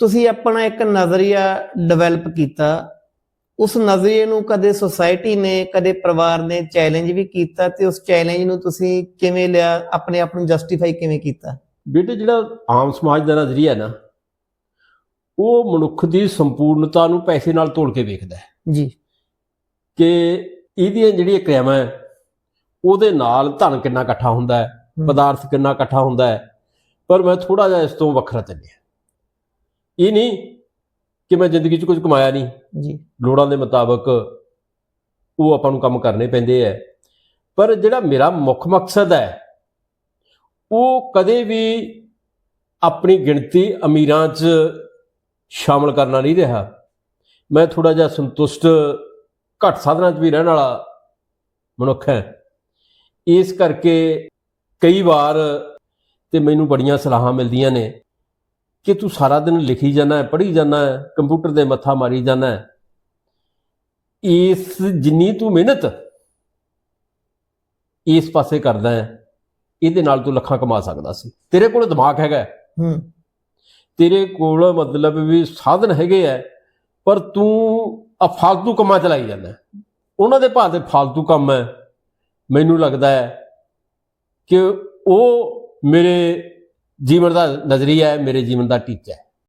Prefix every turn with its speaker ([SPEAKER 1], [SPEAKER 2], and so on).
[SPEAKER 1] ਤੁਸੀਂ ਆਪਣਾ ਇੱਕ ਨਜ਼ਰੀਆ ਡਿਵੈਲਪ ਕੀਤਾ। ਉਸ ਨਜ਼ਰੀਏ ਨੂੰ ਕਦੇ ਸੁਸਾਇਟੀ ਨੇ ਕਦੇ ਪਰਿਵਾਰ ਨੇ ਚੈਲੰਜ ਵੀ ਕੀਤਾ ਤੇ ਉਸ ਚੈਲੰਜ ਨੂੰ ਤੁਸੀਂ ਕਿਵੇਂ ਲਿਆ ਆਪਣੇ ਆਪ ਨੂੰ ਜਸਟੀਫਾਈ ਕਿਵੇਂ ਕੀਤਾ?
[SPEAKER 2] ਬੇਟੇ ਜਿਹੜਾ ਆਮ ਸਮਾਜ ਦਾ ਨਜ਼ਰੀਆ ਨਾ ਉਹ ਮਨੁੱਖ ਦੀ ਸੰਪੂਰਨਤਾ ਨੂੰ ਪੈਸੇ ਨਾਲ ਤੋਲ ਕੇ ਵੇਖਦਾ ਹੈ।
[SPEAKER 1] ਜੀ।
[SPEAKER 2] ਕਿ ਇਹਦੀਆਂ ਜਿਹੜੀਆਂ ਕਿਰਿਆਵਾਂ ਹੈ, ਉਹਦੇ ਨਾਲ ਧਨ ਕਿੰਨਾ ਇਕੱਠਾ ਹੁੰਦਾ ਹੈ। ਪਦਾਰਥ ਕਿੰਨਾ ਇਕੱਠਾ ਹੁੰਦਾ ਹੈ। ਪਰ ਮੈਂ ਥੋੜਾ ਜਿਹਾ ਇਸ ਤੋਂ ਵੱਖਰਾ ਚੱਲਿਆ। ਇਹ ਨਹੀਂ ਕਿ ਮੈਂ ਜ਼ਿੰਦਗੀ 'ਚ ਕੁਝ ਕਮਾਇਆ ਨਹੀਂ।
[SPEAKER 1] ਜੀ।
[SPEAKER 2] ਲੋੜਾਂ ਦੇ ਮੁਤਾਬਕ ਉਹ ਆਪਾਂ ਨੂੰ ਕੰਮ ਕਰਨੇ ਪੈਂਦੇ ਐ। ਪਰ ਜਿਹੜਾ ਮੇਰਾ ਮੁੱਖ ਮਕਸਦ ਹੈ ਉਹ ਕਦੇ ਵੀ ਆਪਣੀ ਗਿਣਤੀ ਅਮੀਰਾਂ 'ਚ ਸ਼ਾਮਲ ਕਰਨਾ ਨਹੀਂ ਰਿਹਾ। ਮੈਂ ਥੋੜਾ ਜਿਹਾ ਸੰਤੁਸ਼ਟ ਘੱਟ ਸਾਧਨਾਂ 'ਚ ਵੀ ਰਹਿਣ ਵਾਲਾ ਮਨੁੱਖ ਹੈ ਇਸ ਕਰਕੇ ਕਈ ਵਾਰ ਤੇ ਮੈਨੂੰ ਬੜੀਆਂ ਸਲਾਹਾਂ ਮਿਲਦੀਆਂ ਨੇ। ਕਿ ਤੂੰ ਸਾਰਾ ਦਿਨ ਲਿਖੀ ਜਾਂਦਾ ਹੈ ਪੜ੍ਹੀ ਜਾਂਦਾ ਹੈ ਕੰਪਿਊਟਰ ਦੇ ਮੱਥਾ ਮਾਰੀ ਜਾਂਦਾ ਹੈ। ਇਸ ਜਿੰਨੀ ਤੂੰ ਮਿਹਨਤ ਇਸ ਪਾਸੇ ਕਰਦਾ ਹੈ ਇਹਦੇ ਨਾਲ ਤੂੰ ਲੱਖਾਂ ਕਮਾ ਸਕਦਾ ਸੀ। ਤੇਰੇ ਕੋਲ ਦਿਮਾਗ ਹੈਗਾ ਤੇਰੇ ਕੋਲ ਮਤਲਬ ਵੀ ਸਾਧਨ ਹੈਗੇ ਆ ਪਰ ਤੂੰ ਅਫਾਲਤੂ ਫालतू ਕੰਮਾਂ ਚਲਾਈ ਜਾਂਦਾ ਉਹਨਾਂ ਦੇ ਭਾਅ ਤੇ ਫालतू ਕੰਮ ਹੈ। ਮੈਨੂੰ ਲੱਗਦਾ ਹੈ ਕਿ ਉਹ ਮੇਰੇ ਜੀਵਨ ਦਾ ਨਜ਼ਰੀਆ ਹੈ ਮੇਰੇ ਜੀਵਨ ਦਾ ਟੀਚਾ ਹੈ।